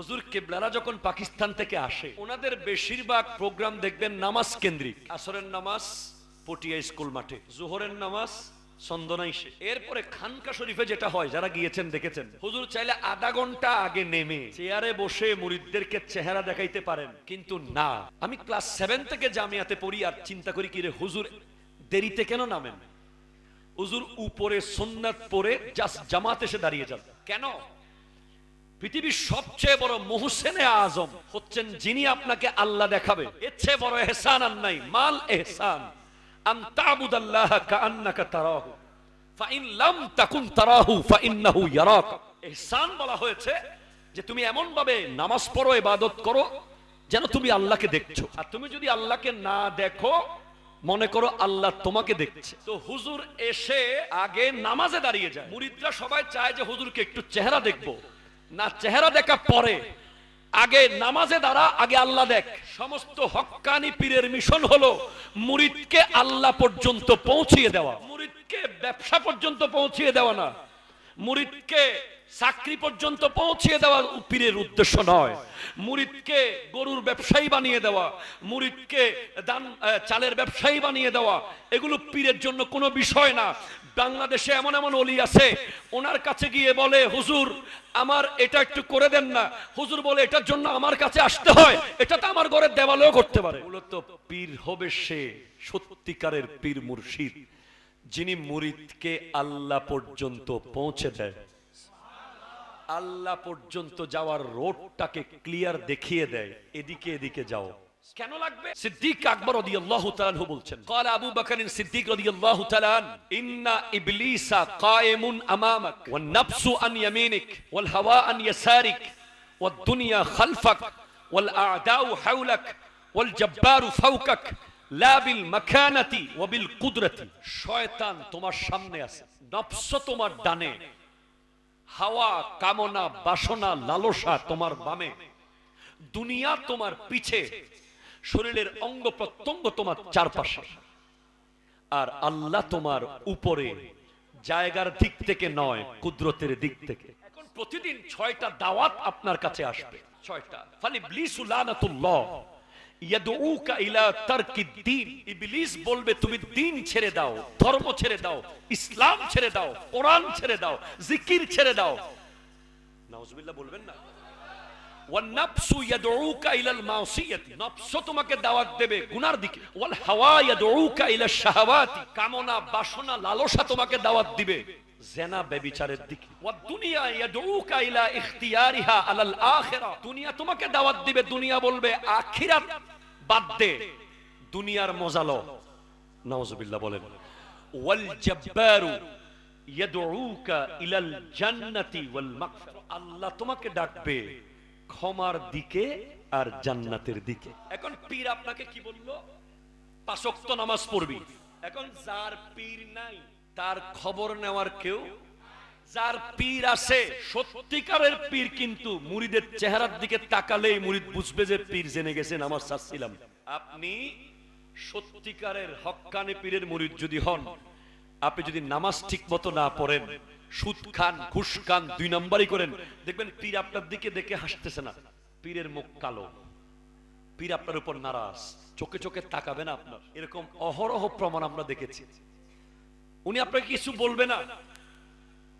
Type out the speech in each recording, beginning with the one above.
হুজুর কেবলারা যখন পাকিস্তান থেকে আসে, ওনাদের বেশিরভাগ প্রোগ্রাম দেখবেন নামাজ কেন্দ্রিক। আসরের নামাজ, পটিয়া স্কুল মাঠে। জোহরের নামাজ চন্দনাইশে এরপরে খানকা শরীফে যেটা হয়, যারা গিয়েছেন, দেখেছেন। হুজুর চাইলে আধা ঘণ্টা আগে নেমে চেয়ারে বসে মুরিদদেরকে চেহারা দেখাইতে পারেন, কিন্তু না। আমি ক্লাস সেভেন থেকে জামিয়াতে পড়ি, আর চিন্তা করি কি রে, হুজুর দেরিতে কেন নামেন? হুজুর উপরে সুন্নাত পরে জাস্ট জামাত এসে দাঁড়িয়ে যান কেন? পৃথিবীর সবচেয়ে বড় মোহসেনে আজম হচ্ছেন যিনি আপনাকে আল্লাহ দেখাবে। এর চেয়ে বড় এহসান আর নাই, মাল এহসান। ফাইন বলা হয়েছে যে তুমি নামাজ পড়ো করো, যেন তুমি আল্লাহকে আর তুমি যদি আল্লাহকে না দেখো, মনে করো আল্লাহ তোমাকে দেখছে। তো হুজুর এসে আগে নামাজে দাঁড়িয়ে যায়। মুরিদরা সবাই চায় যে হুজুরকে একটু চেহারা দেখব। না চেহারা দেখা পরে। আগে নামাজে দাঁড়া, আগে আল্লাহ দেখ। সমস্ত হক্কানি পীরের মিশন হলো মুরিদকে আল্লাহ পর্যন্ত পৌঁছিয়ে দেওয়া। মুরিদকে ব্যবসা পর্যন্ত পৌঁছিয়ে দেওয়া না। মুরিদকে চাকরি পর্যন্ত পৌঁছিয়ে দেওয়া পীরের উদ্দেশ্য নয়। মুরিদকে গরুর ব্যবসায়ী বানিয়ে দেওয়া, মুরিদকে দান চালের ব্যবসায়ী বানিয়ে দেওয়া, এগুলো পীরের জন্য কোনো বিষয় না। বাংলাদেশে এমন এমন অলি আছে, ওনার কাছে গিয়ে বলে, হুজুর, আমার এটা একটু করে দেন না। হুজুর বলে, এটার জন্য আমার কাছে আসতে হয়, এটা তো আমার ঘরের দেওয়ালেও করতে পারে। মূলত পীর হবে সে সত্যিকারের পীর মুর্শিদ, যিনি মুরিদকে আল্লাহ পর্যন্ত পৌঁছে দেয়। আল্লাহ পর্যন্ত যাওয়ার রোডটাকে ক্লিয়ার দেখিয়ে দেয়, এদিকে এদিকে যাও। কেন লাগবে সিদ্দিক আকবর রাদিয়াল্লাহু তাআলা আনহু বলছেন قال আবু বকর সিদ্দিক রাদিয়াল্লাহু তাআলা আন ইন্না ইবলিসা কায়েমুন আমামাক ওয়ান নাফসু আন ইয়ামিনিক ওয়াল হাওয়া আন ইয়াসারিক ওয়াদ দুনিয়া খালফাক ওয়াল আ'দাউ হাওলাক ওয়াল জাব্বারু ফাওকাক লা বিল মাকানাতি ওয়া বিল কুদরতি শয়তান তোমার সামনে আছে নফস তোমার ডানে হাওয়া কামনা বাসনা লালসা তোমার বামে দুনিয়া তোমার পিছে শরীরের অঙ্গ প্রত্যঙ্গ তোমার চারপাশে। আর আল্লাহ তোমার উপরে জায়গার দিক থেকে নয়, কুদরতের দিক থেকে। এখন প্রতিদিন ছয়টা দাওয়াত আপনার কাছে আসবে। ছয়টা। তুমি ছেড়ে দাও, ধর্ম ছেড়ে দাও, ইসলাম ছেড়ে দাও, কোরআন ছেড়ে দাও, জিকির ছেড়ে দাও। বলবেন না। ওয়ান্নাফসু ইয়াদউকা ইলাল মাসিয়াতি। নফস তোমাকে দাওয়াত দেবে গুনার দিকে। ওয়াল হাওয়া ইয়াদউকা ইলাশ শাহাওয়াতি। কামনা, বাসনা, লালসা তোমাকে দাওয়াত দিবে জেনা ব্যভিচারের দিকে। ওয়াদ দুনিয়া ইয়াদউকা ইলা ইখতিয়ারিহা আলাল আখিরা। দুনিয়া তোমাকে দাওয়াত দিবে, দুনিয়া বলবে আখিরাত বাদ দে। দুনিয়ার মজা লো নাউজুবিল্লাহ বলেন। ওয়াল জাব্বারু ইয়াদউকা ইলাল জান্নাতি ওয়াল আল্লাহ তোমাকে ডাকবে ক্ষমার দিকে আর জান্নাতের দিকে। এখন পীর আপনাকে কি বলল? পাঁচক্ত নামাজ পড়বি। এখন যার পীর নাই, তার খবর নেওয়ার কেউ যার পীর আছে, সত্যিকারের পীর কিন্তু মুরিদের চেহারার দিকে তাকালেই মুরিদ বুঝবে যে পীর জেনে গেছে, নামাজ চাচ্ছিলাম আপনি সত্যিকারের হক্কানে পীরের মুরিদ যদি হন, আপনি যদি নামাজ ঠিক মতো না পড়েন সুদ খান, ঘুষ খান, দুই নম্বরই করেন। দেখবেন পীর আপনার দিকে দেখে হাসতেছে না। পীরের মুখ কালো। পীর আপনার উপর নারাজ। চোখে চোখে তাকাবে না আপনার। এরকম অহরহ প্রমাণ আমরা দেখেছি। উনি আপনাকে কিছু বলবে না।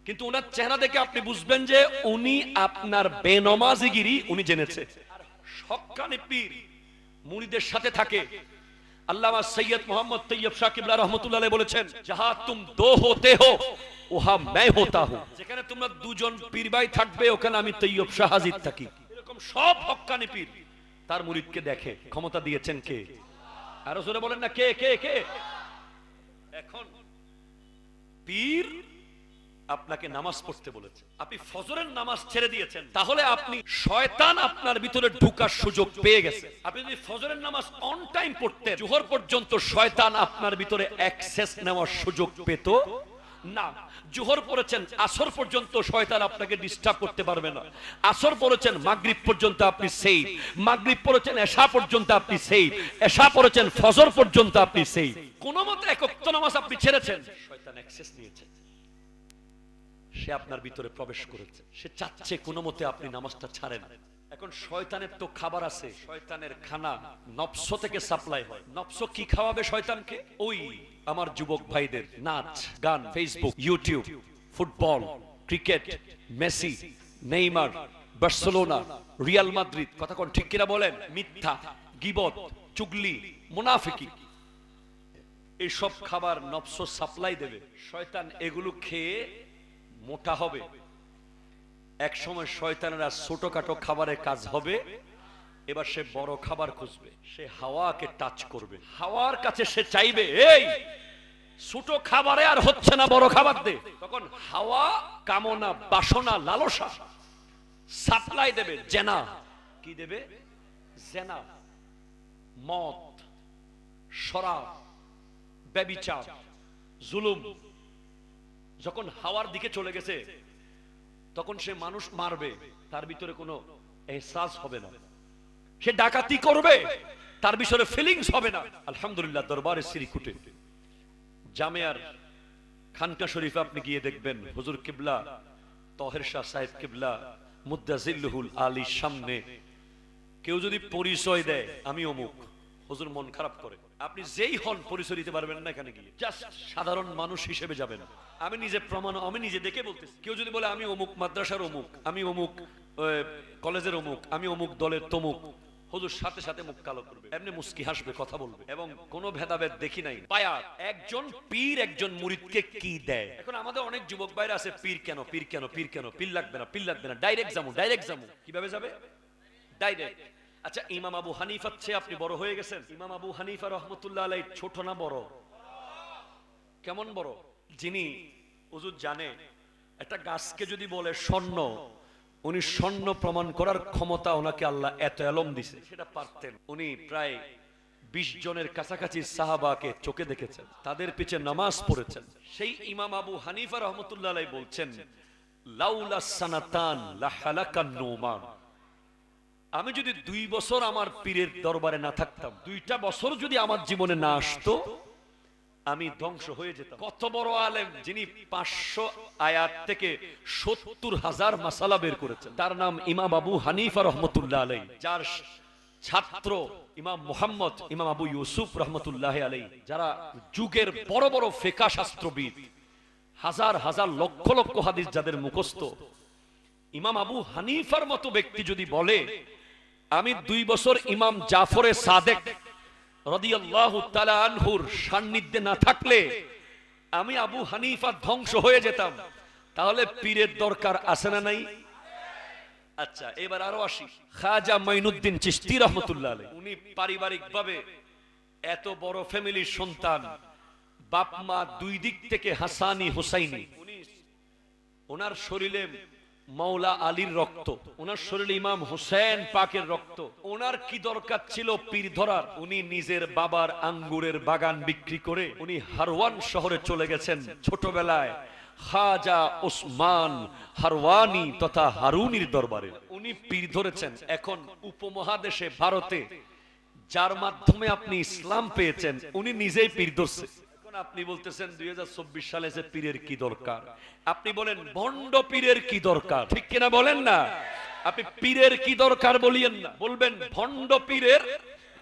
কিন্তু ওনার চেহারা দেখে আপনি বুঝবেন যে উনি আপনার বেনমাজিগিরি উনি জেনেছে। সক্কানে পীর মুনিদের সাথে থাকে। আল্লামা সৈয়দ মোহাম্মদ তৈয়ব শাকিবুল্লাহ রহমতুল্লাহ বলেছেন, যাহা তুম দো হতে হো ওহা মে হতা হো। যেখানে তোমরা দুজন পীরবাই থাকবে, ওখানে আমি তৈয়ব শাহাজিদ থাকি। এরকম সব হক্কানি পীর। তার মুরিদকে দেখে, ক্ষমতা দিয়েছেন কে? আরও জোরে বলেন না, কে কে কে? এখন পীর আপনাকে নামাজ পড়তে বলেছে। আপনি ফজরের নামাজ ছেড়ে দিয়েছেন। তাহলে আপনি শয়তান আপনার ভিতরে ঢুকার সুযোগ পেয়ে গেছে। আপনি যদি ফজরের নামাজ অন টাইম পড়তেন, জোহর পর্যন্ত শয়তান আপনার ভিতরে অ্যাক্সেস নেওয়ার সুযোগ পেত। না, জোহর পড়েছেন, আসর পর্যন্ত শয়তান আপনাকে ডিস্টার্ব করতে পারবে না। আসর পড়েছেন, মাগরিব পর্যন্ত আপনি সেই মাগরিব পড়েছেন, এশা পর্যন্ত আপনি সেই এশা পড়েছেন, ফজর পর্যন্ত আপনি সেই কোন মতে একত্র নামাজ আপনি ছেড়েছেন। শয়তান অ্যাক্সেস নিয়েছে। সে আপনার ভিতরে প্রবেশ করেছে। সে চাচ্ছে কোনো মতে আপনি নামাজটা ছাড়েন। এখন শয়তানের তো খাবার আছে। শয়তানের খানা নফস থেকে সাপ্লাই হয়। নফস কি খাওয়াবে শয়তানকে? ওই আমার যুবক ভাইদের নাচ, গান Facebook YouTube football, cricket, Messi, Neymar, Barcelona, Real Madrid. কথা কোন ঠিক কিনা বলেন? মিথ্যা, গিবত, চুগলি, মুনাফিকি। এইসব খাবার নফস সাপ্লাই দেবে। শয়তান এগুলো খেয়ে মোটা হবে। এক সময় শয়তানেরা ছোটখাটো খাবারের কাজ হবে, এবার সে বড় খাবার খুঁজবে, সে হাওয়াকে টাচ করবে। হাওয়ার কাছে সে চাইবে, এই, ছোট খাবারে আর হচ্ছে না বড় খাবার দে। তখন হাওয়া কামনা, বাসনা, লালসা সাপ্লাই দেবে, জেনা। কি দেবে? জেনা, মদ, শরাব, ব্যবিচার, জুলুম। যখন হাওয়ার দিকে চলে গেছে, তখন সে মানুষ মারবে, তার ভিতরে কোনো এহসাস হবে না। সে ডাকাতি করবে, তার বিষয়ে ফিলিংস হবে না। আলহামদুলিল্লাহ, দরবারে শ্রীকুটে জামিয়ার খানকা শরীফ আপনি গিয়ে দেখবেন, হুজুর কিবলা, তহের শাহ সাহেব কিবলা মুদাজিল্লুহুল আলী সামনে। কেউ যদি পরিচয় দেয়, আমি অমুক। হুজুর মন খারাপ করে। আপনি যেই হন পরিচয় দিতে পারবেন না এখানে গিয়ে। জাস্ট সাধারণ মানুষ হিসেবে যাবেন। আমি নিজে প্রমাণ আমি নিজে দেখে বলতেছি। কেউ যদি বলে আমি অমুক মাদ্রাসার অমুক আমি অমুক কলেজের অমুক আমি অমুক দলের তমুক হুজুর সাথে সাথে মুখ কালো করবে। এমনি মুস্কি হাসবে কথা বলবে। এবং কোনো ভেদাভেদ দেখি নাই। পায়া একজন পীর একজন মুরিদকে কি দেয়? এখন আমাদের অনেক যুবক বাইরে আছে পীর কেন পীর কেন পীর কেন পীর লাগবে না পীর লাগবে না ডাইরেক্ট যাব ডাইরেক্ট যাব। কীভাবে যাবে? ডাইরেক্ট আচ্ছা ইমাম আবু হানিফার চেয়ে আপনি বড় হয়ে গেছেন। ইমাম আবু হানিফা রহমতুল্লাহ আলাই ছোট না বড়? কেমন বড়? যিনি, হুজুর জানে, একটা গাছকে যদি বলে স্বর্ণ, উনি স্বর্ণ প্রমাণ করার ক্ষমতা ওনাকে আল্লাহ এত এলম দিছে। সেটা পারতেন। উনি প্রায় বিশ জনের কাছাকাছি সাহাবাকে চোখে দেখেছেন, তাদের পিছে নামাজ পড়েছেন। সেই ইমাম আবু হানিফা রহমতুল্লাহ বলছেন, লাউলা সানাতান লাহালাকান নুমান। আমি যদি দুই বছর আমার পীরের দরবারে না থাকতাম, দুইটা বছর যদি আমার জীবনে না আসতো, আমি ধ্বংস হয়ে যেতাম। কত বড় আলেম যিনি পাঁচশো আয়াত থেকে সত্তর হাজার মাসালা বের করেছেন। তার নাম ইমাম আবু হানিফা রহমতুল্লাহ আলাই যার ছাত্র ইমাম মোহাম্মদ, ইমাম আবু ইউসুফ রহমতুল্লাহ আলাই যারা যুগের বড় বড় ফেকা শাস্ত্রবিদ, হাজার হাজার লক্ষ লক্ষ হাদিস যাদের মুখস্থ। ইমাম আবু হানিফার মতো ব্যক্তি যদি বলে আমি দুই বছর ইমাম জাফরে সাদেক আনহুর সান্নিধ্যে না থাকলে আমি আবু হানিফা ধ্বংস হয়ে যেতাম। তাহলে পীরের দরকার আছে না নাই? আচ্ছা এবার আরও আসি। খাজা মাইনুদ্দিন চিশতি রহমতুল্লাহ। উনি পারিবারিক ভাবে এত বড় ফ্যামিলির সন্তান। বাপ মা দুই দিক থেকে হাসানি, হুসাইনি। ওনার শরীরে মাওলা আলীর রক্ত। ওনার শরীরে ইমাম হোসেন পাকের রক্ত। ওনার কি দরকার ছিল পীর ধরার? উনি নিজের বাবার আঙ্গুরের বাগান বিক্রি করে উনি হারওয়ান শহরে চলে গেছেন ছোটবেলায়। খাজা ওসমান হারওয়ানি তথা হারুনির দরবারে। উনি পীর ধরেছেন এখন উপমহাদেশে, ভারতে। যার মাধ্যমে আপনি ইসলাম পেয়েছেন, উনি নিজেই পীর ধরছে। এখন আপনি বলতেছেন দুই সালে যে পীরের কি দরকার? আপনি বলেন ভণ্ড পীরের কি দরকার? ঠিক কিনা বলেন না? আপনি পীরের কি দরকার বলিয়েন না। বলবেন ভণ্ড পীরের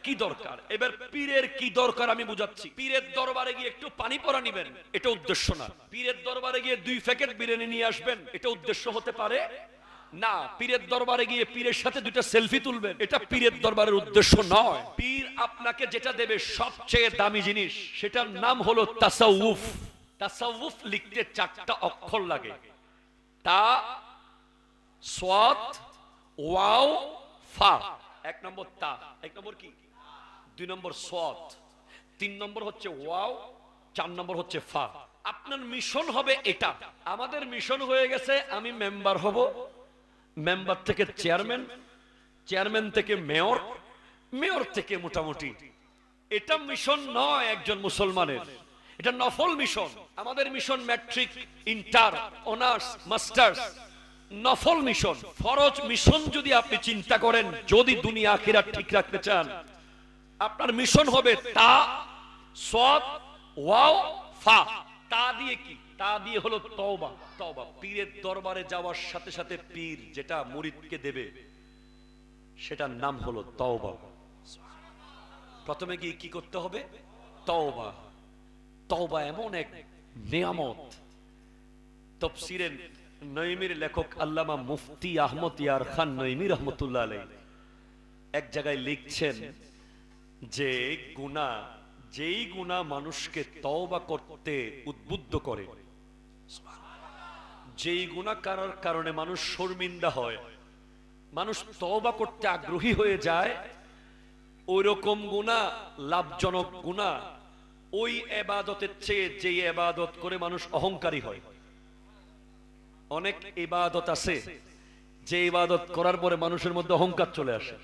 কি দরকার? এবার পীরের কি দরকার আমি বুঝাচ্ছি। পীরের দরবারে গিয়ে একটু পানি পরা নিবেন, এটা উদ্দেশ্য না। পীরের দরবারে গিয়ে দুই প্যাকেট বিরিয়ানি নিয়ে আসবেন, এটা উদ্দেশ্য হতে পারে না, পীরের দরবারে গিয়ে পীরের সাথে দুইটা সেলফি তুলবেন। এটা পীরের দরবারের উদ্দেশ্য নয়। পীর আপনাকে যেটা দেবে সবচেয়ে দামি জিনিস, সেটার নাম হলো তাসাউফ। তাসাউফ লিখতে চারটা অক্ষর লাগে। তা, সোয়াত, ওয়াও, ফা। এক নম্বর তা, এক নম্বর কি? দুই নম্বর সোয়াত। তিন নম্বর হচ্ছে ওয়াও, চার নম্বর হচ্ছে ফা। আপনার মিশন হবে এটা। আমাদের মিশন হয়ে গেছে, আমি মেম্বার হব। মেম্বার থেকে চেয়ারম্যান চেয়ারম্যান থেকে মেয়র মেয়র থেকে মোটামুটি। এটা মিশন নয় একজন মুসলমানের। এটা নফল মিশন। আমাদের mission matric, inter, honours, masters, নফল মিশন। ফরজ মিশন যদি আপনি চিন্তা করেন, যদি দুনিয়া আখিরা ঠিক রাখতে চান, আপনার মিশন হবে তা, সৎ, ওয়াও, ফা। তা দিয়ে কি? তা দিয়ে হলো তওবা। তওবা, পীরের দরবারে যাওয়ার সাথে সাথে পীর যেটা মুরিদকে দেবে, সেটার নাম হলো তওবা। প্রথমে গিয়ে কি করতে হবে? তওবা। তওবা এমন এক নিয়ামত। তফসিরের নইমির লেখক আল্লামা মুফতি আহমদ ইয়ার খান নইমি রহমতুল্লাহ আলাই এক জায়গায় লিখছেন যে গুণা যেই গুণা মানুষকে তওবা করতে উদ্বুদ্ধ করে যেই গুণা করার কারণে মানুষ শর্মিন্দা হয়, মানুষ তওবা করতে আগ্রহী হয়ে যায় ওই রকম গুণা, লাভজনক গুণা, ওই এবাদতের চেয়ে যে এবাদত করে মানুষ অহংকারী হয়। অনেক ইবাদত আছে, যে ইবাদত করার পরে মানুষের মধ্যে অহংকার চলে আসে।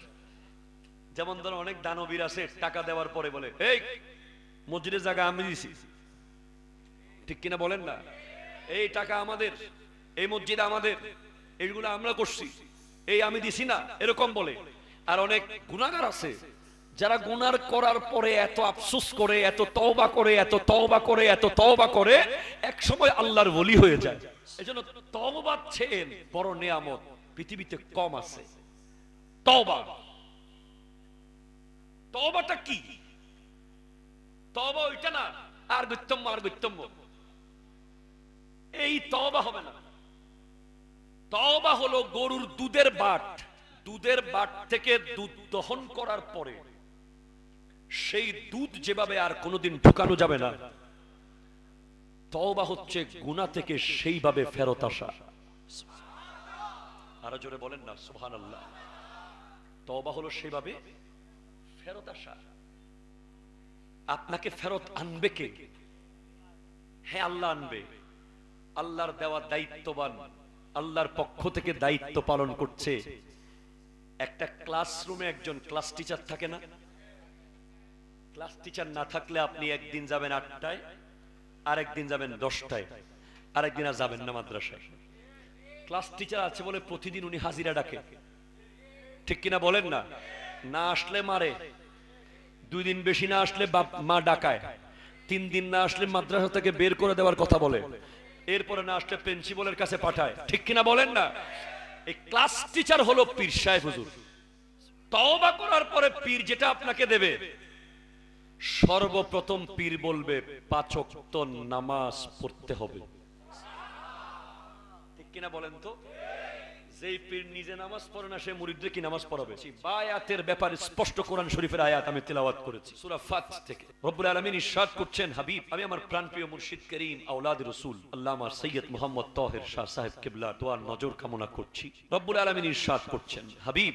যেমন ধরো অনেক দানবীর আছে, টাকা দেওয়ার পরে বলে, এই, মসজিদের জায়গা আমি দিছি। ঠিক কিনা বলেন না? এই টাকা আমাদের, এই মসজিদ আমাদের এইগুলো আমরা করছি। এই আমি দিছি না, এরকম বলে। আর অনেক গুণাগার আছে, যারা গুনার করার পরে এত আফসোস করে, এত তওবা করে, এত তওবা করে, এত তওবা করে, এক সময় আল্লাহর বলি হয়ে যায়। এজন্য তওবা ছেন বড় নিয়ামত পৃথিবীতে কম আছে। তওবা। তওবাটা কি? তওবা ওইটা না, আর গত্যম্য আর গত্যম্য এই তওবা হবে না। তওবা হলো গরুর দুধের বাট। দুধের বাট থেকে দুধ দহন করার পরে সেই দুধ যেভাবে আর কোনোদিন ঢুকানো যাবে না, তওবা হচ্ছে গুনাহ থেকে সেইভাবে ফেরত আসা। আরও জোরে বলেন না, সুবহানাল্লাহ। তওবা হলো সেইভাবে ফেরত আসা। আপনাকে ফেরত আনবে কে? হ্যাঁ আল্লাহ আনবে। আল্লাহর দেওয়া দায়িত্ববান, আল্লাহর পক্ষ থেকে দায়িত্ব পালন করছে। একটা ক্লাসরুমে একজন ক্লাস টিচার থাকে না? ক্লাস টিচার না থাকলে আপনি একদিন যাবেন আটটায় আর একদিন যাবেন দশটায় আর একদিন আর যাবেন না মাদ্রাসায়। ক্লাস টিচার আছে বলে প্রতিদিন উনি হাজিরা ডাকে। ঠিক কিনা বলেন না? না আসলে মারে। দুই দিন বেশি না আসলে বাপ মা ডাকায়। তিন দিন না আসলে মাদ্রাসা থেকে বের করে দেওয়ার কথা বলে। এরপরে না আসলে প্রিন্সিপালের কাছে পাঠায়। ঠিক কিনা বলেন না? এই ক্লাস টিচার হলো পীর সাহেব হুজুর। তওবা করার পরে পীর যেটা আপনাকে দেবে, সর্বপ্রথম পীর বলবে, পাঁচ তো নামাজ পড়তে হবে। ঠিক কিনা বলেন তো? যেই পীর নিজে নামাজ পড়ে না, সে মুরিদদের কি নামাজ পড়াবে? বায়াতের ব্যাপারে স্পষ্ট কোরআন শরীফের আয়াত আমি তেলাওয়াত করেছি। সূরা ফাত থেকে। রব্বুল আলামিন ইরশাদ করছেন, হাবিব, আমি আমার প্রাণপ্রিয় মুর্শিদ করিম, আওলাদ রাসূল, আল্লামা সৈয়দ মোহাম্মদ তাহের শাহ সাহেব কিবলা দোয়ার নজর কামনা করছি। রব্বুল আলামিন ইরশাদ করছেন, হাবিব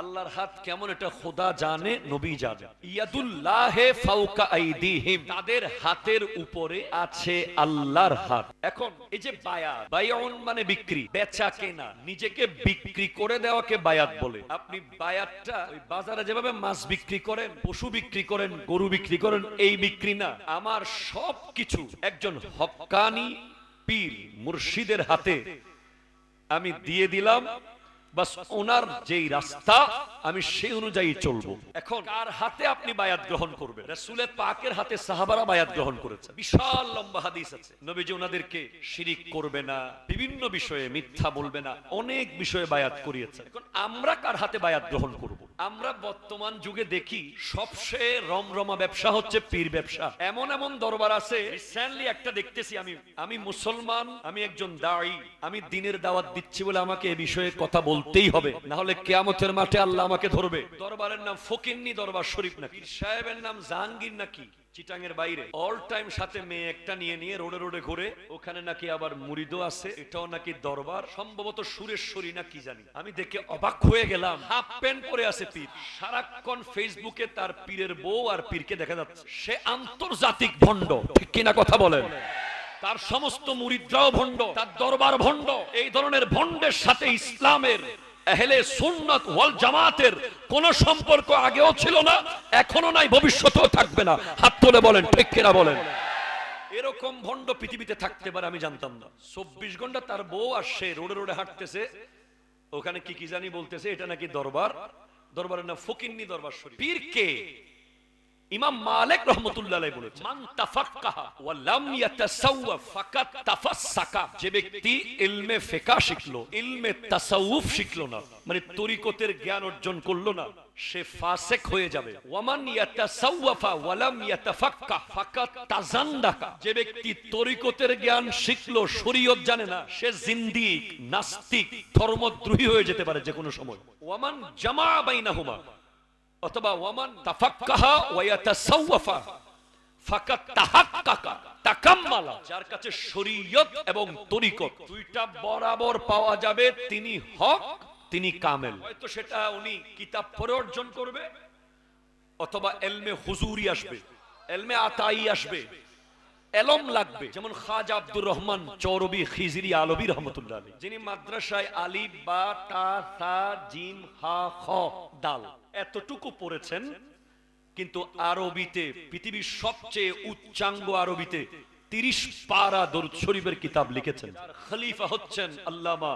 আল্লাহর হাত কেমন এটা খোদা জানে, নবী জানে। ইয়াদুল্লাহে ফাওকা আইদিহিম। তাদের হাতের উপরে আছে আল্লাহর হাত। এখন এই যে বায়াত, বায়াউন মানে বিক্রি, বেচা কেনা, নিজেকে বিক্রি করে দেওয়াকে বায়াত বলে। আপনি বায়াতটা ওই বাজারে যেভাবে মাছ বিক্রি করেন, পশু বিক্রি করেন, গরু বিক্রি করেন, এই বিক্রি না। আমার সব কিছু একজন হক্কানি পীর মুর্শিদের হাতে আমি দিয়ে দিলাম। বাস ওনার যেই রাস্তা, আমি সেই অনুযায়ী চলবো। এখন কার হাতে আপনি বায়াত গ্রহণ করবেন? রাসূলের পাকের হাতে সাহাবারা বায়াত গ্রহণ করেছে বিশাল লম্বা হাদিস আছে। নবীজি ওনাদেরকে শিরিক করবে না, বিভিন্ন বিষয়ে মিথ্যা বলবে না, অনেক বিষয়ে বায়াত করিয়েছে এখন আমরা কার হাতে বায়াত গ্রহণ করব? আমরা বর্তমান যুগে দেখি, সবচেয়ে রমরমা ব্যবসা হচ্ছে পীর ব্যবসা। এমন এমন দরবার আছে একটা দেখতেছি আমি। আমি মুসলমান, আমি একজন দায়ী, আমি দিনের দাওয়াত দিচ্ছি বলে আমাকে এ বিষয়ে কথা বলতেই হবে। না হলে কেয়ামতের মাঠে আল্লাহ আমাকে ধরবে। দরবারের নাম ফকিন্নি দরবার শরীফ নাকি। সাহেবের নাম জাহাঙ্গীর নাকি। চিটাঙ্গের বাইরে। অল টাইম সাথে মেয়ে একটা নিয়ে নিয়ে রোডে রোডে ঘুরে, ওখানে নাকি আবার মুরিদও আছে, এটাও নাকি দরবার, সম্ভবত সুরেশ্বরী না কি জানি। আমি দেখে অবাক হয়ে গেলাম। হাফ প্যান্ট পরে আছে পীর। সারাক্ষণ ফেসবুকে তার পীরের বউ আর পীরকে দেখা যাচ্ছে। সে আন্তর্জাতিক ভণ্ড, ঠিক কিনা কথা বলেন? তার সমস্ত মুরিদরাও ভণ্ড, তার দরবার ভণ্ড। এই ধরনের ভণ্ডের সাথে ইসলামের এহলে সুন্নত ওয়াল জামাতের কোন সম্পর্ক আগেও ছিল না এখনও নাই, ভবিষ্যতেও থাকবে না। হাত তুলে বলেন, ঠিক কিনা বলেন? এরকম ভণ্ড পৃথিবীতে থাকতে পারে, আমি জানতাম না। চব্বিশ ঘণ্টা তার বউ আসছে, রোডে রোডে হাঁটতেছে। ওখানে কি কি জানি বলতেছে, এটা নাকি দরবার? দরবারের না ফকিন্নি দরবার শরীফ। পীর কে? ইমাম মালিক রহমতুল্লাহ বলেছেন মান তাফাক্কাহা ওয়া লাম ইয়াতাসাওয়াফ ফাকাত তাফাসসাকা। যে ব্যক্তি ইলমে ফিকহ শিখলো ইলমে তাসাউফ শিখলো না মানে তরিকতের জ্ঞান অর্জন করল না সে ফাসিক হয়ে যাবে। ওয়ামান ইয়াতাসাওয়াফা ওয়া লাম ইয়াতাফাক্কাহ ফাকাত তাজান্দাকা যে ব্যক্তি তরিকতের জ্ঞান শিখলো শরীয়ত জানে না সে জিন্দিক নাস্তিক ধর্মদ্রোহী হয়ে যেতে পারে যে কোনো সময়। ওয়ামান জামা বাইনাহুমা অথবা ওয়ামান তাফাক্কাহা ওয়া ইয়াতাসাওয়াফা। ফাকাত তাহাক্কাকা, তাকাম্মালা। যার কাছে শরীয়ত এবং তরিকত দুইটা বরাবর পাওয়া যাবে, তিনি হক, তিনি কামেল। হয়তো সেটা উনি কিতাব পড়ে অর্জন করবে, অথবা এলমে হুজুরি আসবে, এলমে আতাই আসবে। এলম লাগবে। যেমন খাজা আব্দুর রহমান চৌরবি খিজরি আলবী রহমতুল্লাহ আলী, যিনি মাদ্রাসায় আলিফ বা তা সা জিম হা খ দাল এতটুকু পড়েছেন কিন্তু আরবিতে পৃথিবীর সবচেয়ে উচ্চাঙ্গ আরবিতে তিরিশ পারা দরুদ শরীফের কিতাব লিখেছেন। খলিফা হচ্ছেন আল্লামা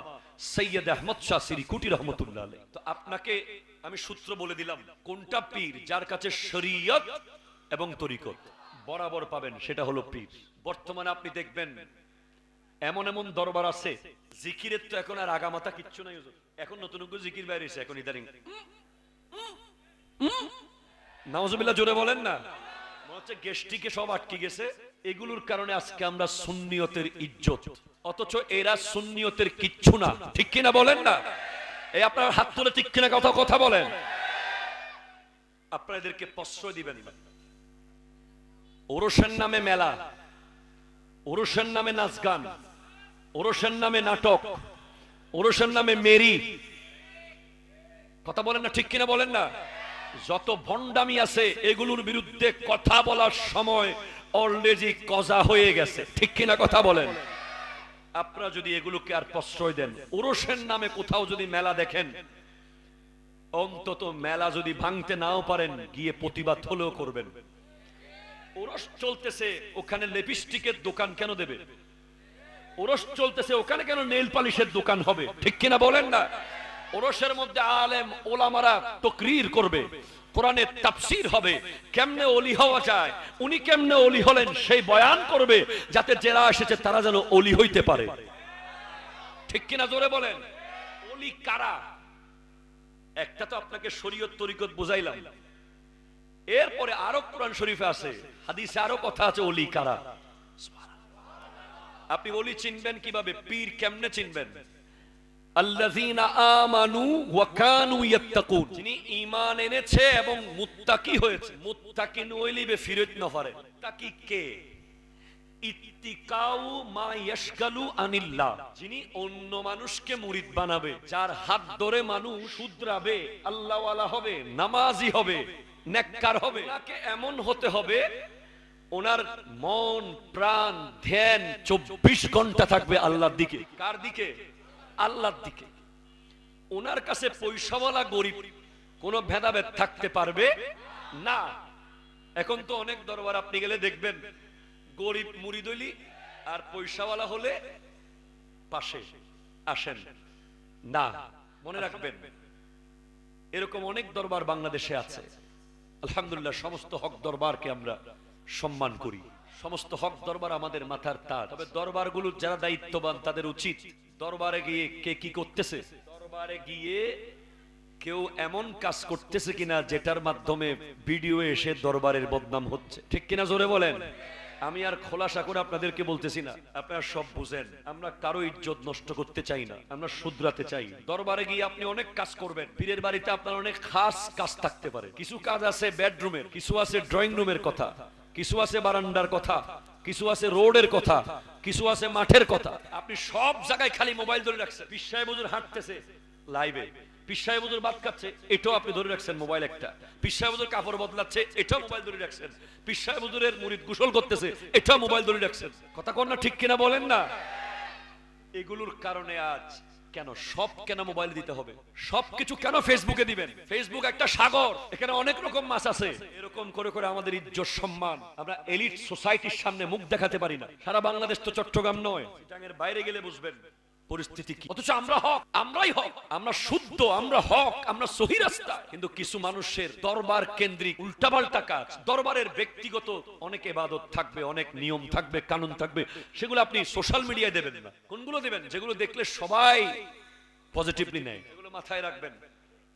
সৈয়দ আহমদ শাহ সিরিকুটি রহমতুল্লাহ আলী। তো আপনাকে আমি সূত্র বলে দিলাম কোনটা পীর যার কাছে শরীয়ত এবং তরিকত? বরাবর পাবেন, সেটা হলো পীর। বর্তমানে আপনি দেখবেন, এমন এমন দরবার আছে, জিকিরের তো এখন আর আগামাতা কিচ্ছু নাই এখন নতুন জিকির বাইরেছে এখন ইদারিং নাওজুবিল্লাহ জোরে বলেন না। মনে হচ্ছে গেস্টিকে সব আটকে গেছে। এগুলোর কারণে আজকে আমরা সুন্নিয়তের ইজ্জত। অথচ এরা সুন্নিয়তের কিচ্ছু না। ঠিক কিনা বলেন না? এই আপনার হাত তুলে ঠিক কিনা কথা কথা বলেন। আপনারা এদেরকে প্রশ্রয় দিবেন। না ওরসের নামে মেলা, ওরসের নামে নাচ গান, ওরসের নামে নাটক, ওরসের নামে মেরি। কথা বলেন না, ঠিক কিনা বলেন না? যত ভণ্ডামি আছে, এগুলোর বিরুদ্ধে কথা বলার সময় অলরেডি কজা হয়ে গেছে। ঠিক কিনা কথা বলেন? আপনারা যদি এগুলোকে আর প্রশ্রয় দেন, ওরসের নামে কোথাও যদি মেলা দেখেন, অন্তত মেলা যদি ভাঙতে নাও পারেন, গিয়ে প্রতিবাদ হলেও করবেন। ওরস চলতেছে, ওখানে লিপস্টিকের দোকান কেন দেবে? ওরস চলতেছে, ওখানে কেন নেল পালিশের দোকান হবে? ঠিক কিনা বলেন না? ওরসের মধ্যে আলেম, ওলামারা তকরির করবে, কোরআনের তাফসীর হবে, কেমনে হওয়া যায়, উনি কেমনে অলি হলেন সেই বয়ান করবে, যাতে যারা এসেছে তারা যেন অলি হইতে পারে। ঠিক কিনা জোরে বলেন? অলি কারা? একটা তো আপনাকে শরীয়ত তরিকত বুঝাইলাম। এরপরে আরও কোরআন শরীফে আছে, হাদিসে আরও কথা আছে অলি কারা? আপনি অলি চিনবেন কীভাবে? পীর কেমনে চিনবেন? যিনি অন্য মানুষকে মুরিদ বানাবে, যার হাত ধরে মানুষ শুধরাবে, আল্লাহওয়ালা হবে, নামাজি হবে। নেককার হবে। ওনাকে এমন হতে হবে ওনার মন প্রাণ ধ্যান চব্বিশ ঘণ্টা থাকবে আল্লাহর দিকে। কার দিকে? আল্লাহর দিকে। ওনার কাছে পয়সাওয়ালা গরিব কোনো ভেদাভেদ থাকতে পারবে? না। এখন তো অনেক দরবার আপনি গেলে দেখবেন গরিব মুরিদলি আর পয়সাওয়ালা হলে পাশে আসেন। না মনে রাখবেন এরকম অনেক দরবার বাংলাদেশে আছে। আলহামদুলিল্লাহ, সমস্ত হক দরবারকে আমরা সম্মান করি। সমস্ত হক দরবার আমাদের মাথার তার তবে দরবারগুলোর যারা দায়িত্ববান, তাদের উচিত দরবারে গিয়ে কে কি করতেছে? দরবারে গিয়ে কেউ এমন কাজ করতেছে কিনা যেটার মাধ্যমে ভিডিও এসে দরবারের বদনাম হচ্ছে। ঠিক কিনা জোরে বলেন? আমি আর খোলাসা করে আপনাদেরকে বলতেছি না। আপনারা সব বুঝেন। আমরা কারও ইজ্জত নষ্ট করতে চাই না। আমরা শুধরাতে চাই। দরবারে গিয়ে আপনি অনেক কাজ করবেন। পীরের বাড়িতে আপনার অনেক খাস কাজ থাকতে পারে। কিছু কাজ আছে বেডরুমের কিছু আছে ড্রয়িং রুমের কথা, কিছু আছে বারান্দার কথা, কিছু আছে রোডের কথা, কিছু আছে মাঠের কথা। আপনি সব জায়গায় খালি মোবাইল ধরে রাখছেন। বিশ্বায় বুঝুর হাঁটতেছে লাইভে পিসায় বাদ এটাও আপনি ধরে রাখছেন মোবাইল একটা। কাপড় বদলাচ্ছে, এটাও মোবাইল ধরে রাখছেন। মুরিদ করতেছে, এটাও মোবাইল ধরে রাখছেন। কথা কোন না ঠিক কিনা বলেন না? এগুলোর কারণে আজ কেন সব কেন মোবাইল দিতে হবে? সবকিছু কেন ফেসবুকে দিবেন? ফেসবুক একটা সাগর, এখানে অনেক রকম মাছ আছে। এরকম করে করে আমাদের ইজ্জত সম্মান, আমরা এলিট সোসাইটির সামনে মুখ দেখাতে পারি না। সারা বাংলাদেশ তো চট্টগ্রাম নয়। বাইরে গেলে বুঝবেন। পরিস্থিতি কি? অথচ আমরা হক, আমরাই হক, আমরা শুদ্ধ, আমরা হক, আমরা সহি রাস্তা। কিন্তু কিছু মানুষের দরবার কেন্দ্রিক উল্টাপাল্টা কাজ, দরবারের ব্যক্তিগত অনেক এবাদত থাকবে, অনেক নিয়ম থাকবে, কানুন থাকবে, সেগুলো আপনি সোশ্যাল মিডিয়ায় দেবেন না। কোনগুলো দেবেন? যেগুলো দেখলে সবাই পজিটিভলি নেয়। এগুলো মাথায় রাখবেন।